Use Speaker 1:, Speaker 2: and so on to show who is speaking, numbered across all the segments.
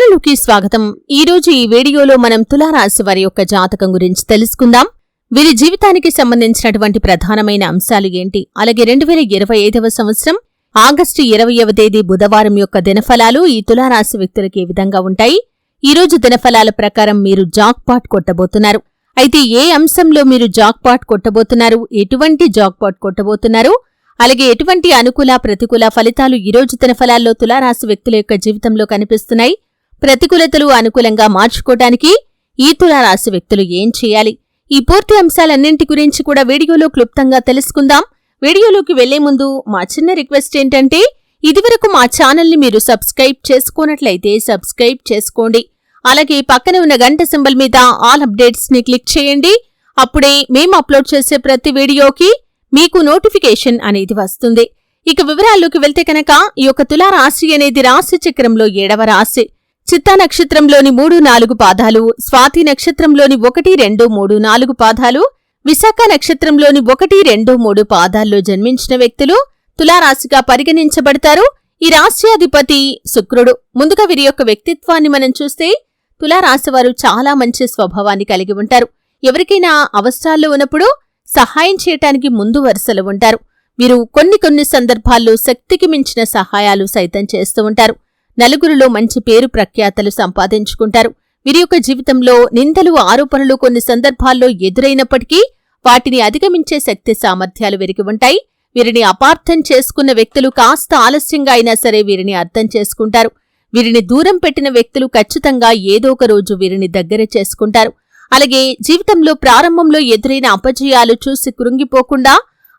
Speaker 1: ఛానలుకి స్వాగతం. ఈ రోజు ఈ వీడియోలో మనం తులారాశి వారి యొక్క జాతకం గురించి తెలుసుకుందాం. వీరి జీవితానికి సంబంధించినటువంటి ప్రధానమైన అంశాలు ఏంటి? అలాగే రెండు వేల ఇరవై ఐదవ సంవత్సరం ఆగస్టు ఇరవయవ తేదీ బుధవారం యొక్క దినఫలాలు ఈ తులారాశి వ్యక్తులకు ఏ విధంగా ఉంటాయి? ఈ రోజు దినఫలాల ప్రకారం మీరు జాక్పాట్ కొట్టబోతున్నారు. అయితే ఏ అంశంలో మీరు జాక్పాట్ కొట్టబోతున్నారు? ఎటువంటి జాక్పాట్ కొట్టబోతున్నారు? అలాగే ఎటువంటి అనుకూల ప్రతికూల ఫలితాలు ఈ రోజు దినఫలాల్లో తులారాశి వ్యక్తుల యొక్క జీవితంలో కనిపిస్తున్నాయి? ప్రతికూలతలు అనుకూలంగా మార్చుకోటానికి ఈ తులారాశి వ్యక్తులు ఏం చేయాలి? ఈ పూర్తి అంశాలన్నింటి గురించి కూడా వీడియోలో క్లుప్తంగా తెలుసుకుందాం. వీడియోలోకి వెళ్ళే ముందు మా చిన్న రిక్వెస్ట్ ఏంటంటే ఇదివరకు మా ఛానల్ని మీరు సబ్స్క్రైబ్ చేసుకున్నట్లయితే సబ్స్క్రైబ్ చేసుకోండి. అలాగే పక్కన ఉన్న గంట సింబల్ మీద ఆల్ అప్డేట్స్ని క్లిక్ చేయండి. అప్పుడే మేము అప్లోడ్ చేసే ప్రతి వీడియోకి మీకు నోటిఫికేషన్ అనేది వస్తుంది. ఇక వివరాల్లోకి వెళ్తే కనుక ఈ యొక్క తులారాశి అనేది రాశి చక్రంలో ఏడవ రాశి. చిత్తా నక్షత్రంలోని మూడు నాలుగు పాదాలు స్వాతి నక్షత్రంలోని ఒకటి రెండు మూడు నాలుగు పాదాలు విశాఖ నక్షత్రంలోని ఒకటి రెండు మూడు పాదాల్లో జన్మించిన వ్యక్తులు తులారాశిగా పరిగణించబడతారు. ఈ రాశ్యాధిపతి శుక్రుడు. ముందుగా వీరి యొక్క వ్యక్తిత్వాన్ని మనం చూస్తే తులారాశివారు చాలా మంచి స్వభావాన్ని కలిగి ఉంటారు. ఎవరికైనా అవసరాల్లో ఉన్నప్పుడు సహాయం చేయటానికి ముందు వరుసలు ఉంటారు. వీరు కొన్ని కొన్ని సందర్భాల్లో శక్తికి మించిన సహాయాలు సైతం చేస్తూ ఉంటారు. నలుగురిలో మంచి పేరు ప్రఖ్యాతలు సంపాదించుకుంటారు. వీరి యొక్క జీవితంలో నిందలు ఆరోపణలు కొన్ని సందర్భాల్లో ఎదురైనప్పటికీ వాటిని అధిగమించే శక్తి సామర్థ్యాలు వెరిగి ఉంటాయి. వీరిని అపార్థం చేసుకున్న వ్యక్తులు కాస్త ఆలస్యంగా అయినా సరే వీరిని అర్థం చేసుకుంటారు. వీరిని దూరం పెట్టిన వ్యక్తులు ఖచ్చితంగా ఏదో ఒక రోజు వీరిని దగ్గర చేసుకుంటారు. అలాగే జీవితంలో ప్రారంభంలో ఎదురైన అపజయాలు చూసి కృంగిపోకుండా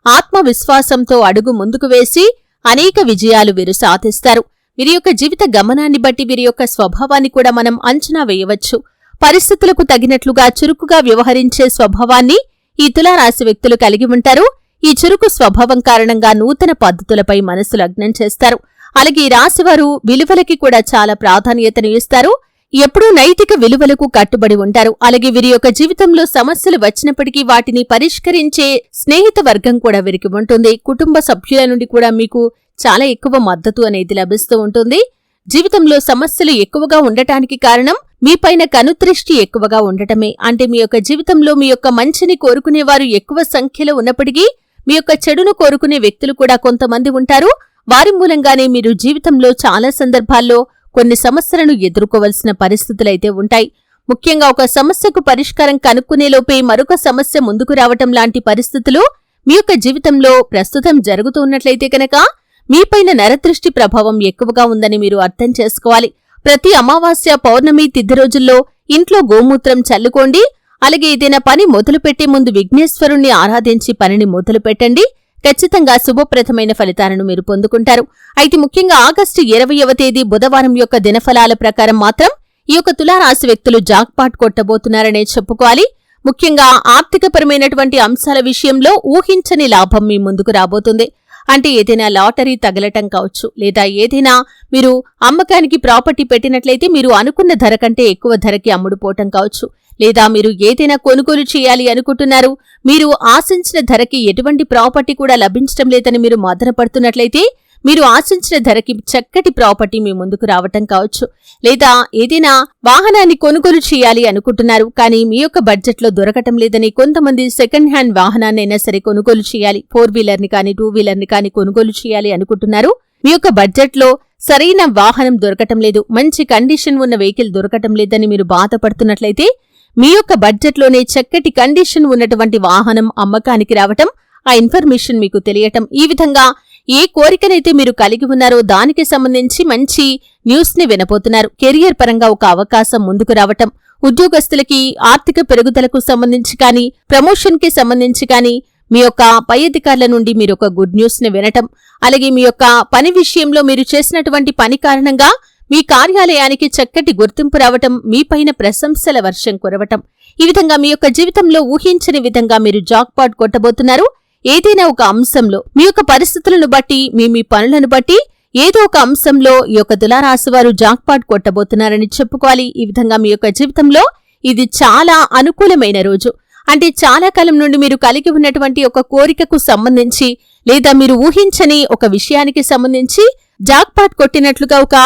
Speaker 1: ఆత్మవిశ్వాసంతో అడుగు ముందుకు వేసి అనేక విజయాలు వీరు సాధిస్తారు. వీరి యొక్క జీవిత గమనాన్ని బట్టి వీరి యొక్క స్వభావాన్ని కూడా మనం అంచనా వేయవచ్చు. పరిస్థితులకు తగినట్లుగా చురుకుగా వ్యవహరించే స్వభావాన్ని ఈ తులారాశి వ్యక్తులు కలిగి ఉంటారు. ఈ చురుకు స్వభావం కారణంగా నూతన పద్ధతులపై మనసు లగ్నం చేస్తారు. అలాగే ఈ రాశివారు విలువలకి కూడా చాలా ప్రాధాన్యతను ఇస్తారు. ఎప్పుడూ నైతిక విలువలకు కట్టుబడి ఉంటారు. అలాగే వీరి యొక్క జీవితంలో సమస్యలు వచ్చినప్పటికీ వాటిని పరిష్కరించే స్నేహిత వర్గం కూడా వీరికి ఉంటుంది. కుటుంబ సభ్యుల నుండి కూడా మీకు చాలా ఎక్కువ మద్దతు అనేది లభిస్తూ ఉంటుంది. జీవితంలో సమస్యలు ఎక్కువగా ఉండటానికి కారణం మీపైన కనుదృష్టి ఎక్కువగా ఉండటమే. అంటే మీ యొక్క జీవితంలో మీ యొక్క మంచిని కోరుకునేవారు ఎక్కువ సంఖ్యలో ఉన్నప్పటికీ మీ యొక్క చెడును కోరుకునే వ్యక్తులు కూడా కొంతమంది ఉంటారు. వారి మూలంగానే మీరు జీవితంలో చాలా సందర్భాల్లో కొన్ని సమస్యలను ఎదుర్కోవలసిన పరిస్థితులైతే ఉంటాయి. ముఖ్యంగా ఒక సమస్యకు పరిష్కారం కనుక్కునేలోపే మరొక సమస్య ముందుకు రావటం లాంటి పరిస్థితులు మీ యొక్క జీవితంలో ప్రస్తుతం జరుగుతూ ఉన్నట్లయితే కనుక మీపైన నరదృష్టి ప్రభావం ఎక్కువగా ఉందని మీరు అర్థం చేసుకోవాలి. ప్రతి అమావాస్య పౌర్ణమి తిథి రోజుల్లో ఇంట్లో గోమూత్రం చల్లుకోండి. అలాగే ఏదైనా పని మొదలుపెట్టే ముందు విఘ్నేశ్వరుణ్ణి ఆరాధించి పనిని మొదలుపెట్టండి. ఖచ్చితంగా శుభప్రదమైన ఫలితాలను మీరు పొందుకుంటారు. అయితే ముఖ్యంగా ఆగస్టు ఇరవయవ తేదీ బుధవారం యొక్క దినఫలాల ప్రకారం మాత్రం ఈ యొక్క తులారాశి వ్యక్తులు జాక్పాట్ కొట్టబోతున్నారనే చెప్పుకోవాలి. ముఖ్యంగా ఆర్థికపరమైనటువంటి అంశాల విషయంలో ఊహించని లాభం మీ ముందుకు రాబోతుంది. అంటే ఏదైనా లాటరీ తగలటం కావచ్చు లేదా ఏదైనా మీరు అమ్మకానికి ప్రాపర్టీ పెట్టినట్లయితే మీరు అనుకున్న ధర కంటే ఎక్కువ ధరకి అమ్ముడుపోవటం కావచ్చు లేదా మీరు ఏదైనా కొనుగోలు చేయాలి అనుకుంటున్నారు మీరు ఆశించిన ధరకి ఎటువంటి ప్రాపర్టీ కూడా లభించడం లేదని మీరు మదనపడుతున్నట్లయితే మీరు ఆశించిన ధరకి చక్కటి ప్రాపర్టీ మీ ముందుకు రావటం కావచ్చు. లేదా ఏదైనా వాహనాన్ని కొనుగోలు చేయాలి అనుకుంటున్నారు కానీ మీ యొక్క బడ్జెట్లో దొరకటం లేదని కొంతమంది సెకండ్ హ్యాండ్ వాహనాన్నైనా సరే కొనుగోలు చేయాలి ఫోర్ వీలర్ని కానీ టూ వీలర్ని కానీ కొనుగోలు చేయాలి అనుకుంటున్నారు. మీ యొక్క బడ్జెట్లో సరైన వాహనం దొరకటం లేదు మంచి కండిషన్ ఉన్న వెహికల్ దొరకటం లేదని మీరు బాధపడుతున్నట్లయితే మీ యొక్క బడ్జెట్లోనే చక్కటి కండిషన్ ఉన్నటువంటి వాహనం అమ్మకానికి రావటం ఆ ఇన్ఫర్మేషన్ మీకు తెలియటం ఈ విధంగా ఏ కోరికనైతే మీరు కలిగి ఉన్నారో దానికి సంబంధించి మంచి న్యూస్ని వినబోతున్నారు. కెరియర్ పరంగా ఒక అవకాశం ముందుకు రావటం ఉద్యోగస్తులకి ఆర్థిక పెరుగుదలకు సంబంధించి కానీ ప్రమోషన్కి సంబంధించి కానీ మీ యొక్క పై అధికారుల నుండి మీరు ఒక గుడ్ న్యూస్ని వినటం అలాగే మీ యొక్క పని విషయంలో మీరు చేసినటువంటి పని కారణంగా మీ కార్యాలయానికి చక్కటి గుర్తింపు రావటం మీపైన ప్రశంసల వర్షం కురవటం. ఈ విధంగా మీ యొక్క జీవితంలో ఊహించని విధంగా మీరు జాక్పాట్ కొట్టబోతున్నారు. ఏదైనా ఒక అంశంలో మీ యొక్క పరిస్థితులను బట్టి మీ మీ పనులను బట్టి ఏదో ఒక అంశంలో ఈ యొక్క తులారాశివారు జాక్పాట్ కొట్టబోతున్నారని చెప్పుకోవాలి. ఈ విధంగా మీ యొక్క జీవితంలో ఇది చాలా అనుకూలమైన రోజు. అంటే చాలా కాలం నుండి మీరు కలిగి ఉన్నటువంటి ఒక కోరికకు సంబంధించి లేదా మీరు ఊహించని ఒక విషయానికి సంబంధించి జాక్పాట్ కొట్టినట్లుగా ఒక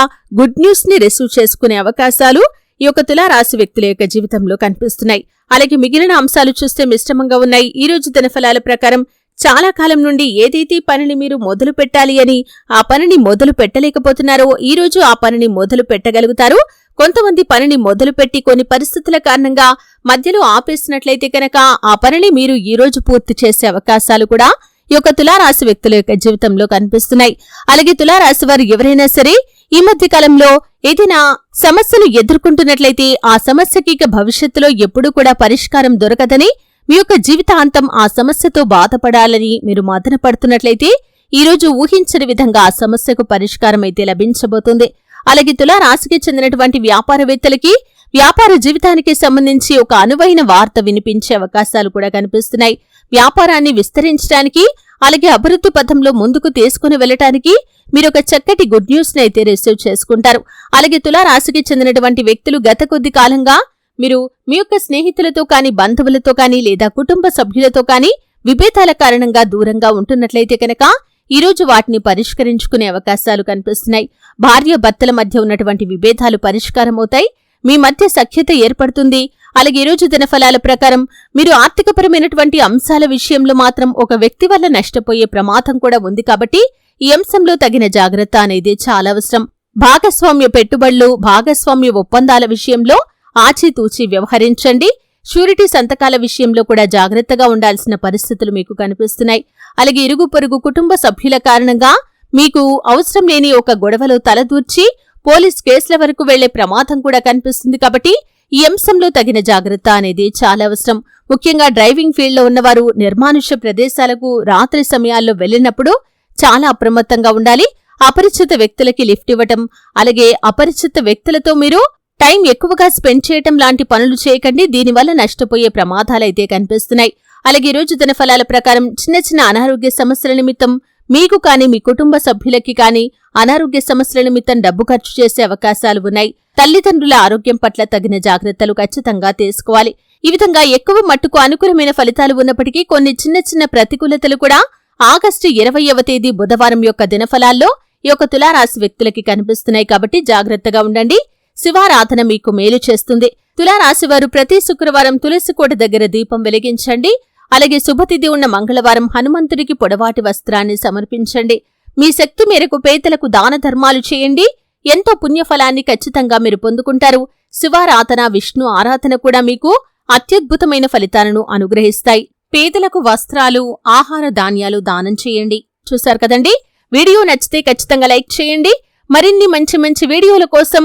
Speaker 1: గుడ్ న్యూస్ని రిసీవ్ చేసుకునే అవకాశాలు ఈ యొక్క తులారాశి వ్యక్తుల యొక్క జీవితంలో కనిపిస్తున్నాయి. అలాగే మిగిలిన అంశాలు చూస్తే మిశ్రమంగా ఉన్నాయి. ఈ రోజు దినఫలాల ప్రకారం చాలా కాలం నుండి ఏదైతే పనిని మీరు మొదలు పెట్టాలి అని ఆ పనిని మొదలు పెట్టలేకపోతున్నారో ఈ రోజు ఆ పనిని మొదలు పెట్టగలుగుతారు. కొంతమంది పనిని మొదలుపెట్టి కొన్ని పరిస్థితుల కారణంగా మధ్యలో ఆపేసినట్లయితే కనుక ఆ పనిని మీరు ఈ రోజు పూర్తి చేసే అవకాశాలు కూడా ఈ యొక్క తులారాశి వ్యక్తుల యొక్క జీవితంలో కనిపిస్తున్నాయి. అలాగే తులారాశి వారు ఎవరైనా సరే ఈ మధ్య కాలంలో ఏదైనా సమస్యను ఎదుర్కొంటున్నట్లయితే ఆ సమస్యకి ఇక భవిష్యత్తులో ఎప్పుడూ కూడా పరిష్కారం దొరకదని మీ యొక్క జీవితాంతం ఆ సమస్యతో బాధపడాలని మీరు మదన పడుతున్నట్లయితే ఈ రోజు ఊహించని విధంగా ఆ సమస్యకు పరిష్కారం అయితే లభించబోతుంది. అలాగే తులారాశికి చెందినటువంటి వ్యాపారవేత్తలకి వ్యాపార జీవితానికి సంబంధించి ఒక అనువైన వార్త వినిపించే అవకాశాలు కూడా కనిపిస్తున్నాయి. వ్యాపారాన్ని విస్తరించడానికి అలాగే అభివృద్ధి పథంలో ముందుకు తీసుకుని వెళ్ళటానికి మీరు ఒక చక్కటి గుడ్ న్యూస్ని అయితే రిసీవ్ చేసుకుంటారు. అలాగే తులారాశికి చెందినటువంటి వ్యక్తులు గత కొద్ది కాలంగా మీరు మీ యొక్క స్నేహితులతో కానీ బంధువులతో కానీ లేదా కుటుంబ సభ్యులతో కానీ విభేదాల కారణంగా దూరంగా ఉంటున్నట్లయితే కనుక ఈరోజు వాటిని పరిష్కరించుకునే అవకాశాలు కనిపిస్తున్నాయి. భార్య భర్తల మధ్య ఉన్నటువంటి విభేదాలు పరిష్కారమవుతాయి. మీ మధ్య సఖ్యత ఏర్పడుతుంది. అలాగే ఈ రోజు దినఫలాల ప్రకారం మీరు ఆర్థికపరమైనటువంటి అంశాల విషయంలో మాత్రం ఒక వ్యక్తి వల్ల నష్టపోయే ప్రమాదం కూడా ఉంది కాబట్టి ఈ అంశంలో తగిన జాగ్రత్త అనేది చాలా అవసరం. భాగస్వామ్య పెట్టుబడులు భాగస్వామ్య ఒప్పందాల విషయంలో ఆచితూచి వ్యవహరించండి. షూరిటీ సంతకాల విషయంలో కూడా జాగ్రత్తగా ఉండాల్సిన పరిస్థితులు మీకు కనిపిస్తున్నాయి. అలాగే ఇరుగు పొరుగు కుటుంబ సభ్యుల కారణంగా మీకు అవసరం లేని ఒక గొడవలో తలదూర్చి పోలీస్ కేసుల వరకు వెళ్ళే ప్రమాదం కూడా కనిపిస్తుంది కాబట్టి ఈ అంశంలో తగిన జాగ్రత్త అనేది చాలా అవసరం. ముఖ్యంగా డ్రైవింగ్ ఫీల్డ్లో ఉన్నవారు నిర్మానుష్య ప్రదేశాలకు రాత్రి సమయాల్లో వెళ్ళినప్పుడు చాలా అప్రమత్తంగా ఉండాలి. అపరిచిత వ్యక్తులకి లిఫ్ట్ ఇవ్వటం అలాగే అపరిచిత వ్యక్తులతో మీరు టైం ఎక్కువగా స్పెండ్ చేయటం లాంటి పనులు చేయకండి. దీనివల్ల నష్టపోయే ప్రమాదాలైతే కనిపిస్తున్నాయి. అలాగే రోజు దినఫలాల ప్రకారం చిన్న చిన్న అనారోగ్య సమస్యల నిమిత్తం మీకు కానీ మీ కుటుంబ సభ్యులకి కానీ అనారోగ్య సమస్యల నిమిత్తం డబ్బు ఖర్చు చేసే అవకాశాలు ఉన్నాయి. తల్లిదండ్రుల ఆరోగ్యం పట్ల తగిన జాగ్రత్తలు ఖచ్చితంగా తీసుకోవాలి. ఈ విధంగా ఎక్కువ మట్టుకు అనుకూలమైన ఫలితాలు ఉన్నప్పటికీ కొన్ని చిన్న చిన్న ప్రతికూలతలు కూడా ఆగస్టు ఇరవయవ తేదీ బుధవారం యొక్క దినఫలాల్లో ఈ యొక్క తులారాశి వ్యక్తులకి కనిపిస్తున్నాయి. కాబట్టి జాగ్రత్తగా ఉండండి. శివారాధన మీకు మేలు చేస్తుంది. తులారాశివారు ప్రతి శుక్రవారం తులసికోట దగ్గర దీపం వెలిగించండి. అలాగే శుభతిథి ఉన్న మంగళవారం హనుమంతుడికి పొడవాటి వస్త్రాన్ని సమర్పించండి. మీ శక్తి మేరకు పేదలకు దాన ధర్మాలు చేయండి. ఎంతో పుణ్యఫలాన్ని ఖచ్చితంగా మీరు పొందుకుంటారు. శివారాధన విష్ణు ఆరాధన కూడా మీకు అత్యద్భుతమైన ఫలితాలను అనుగ్రహిస్తాయి. పేదలకు వస్త్రాలు ఆహార ధాన్యాలు దానం చేయండి. చూశారు కదండి? వీడియో నచ్చితే ఖచ్చితంగా లైక్ చేయండి. మరిన్ని మంచి మంచి వీడియోల కోసం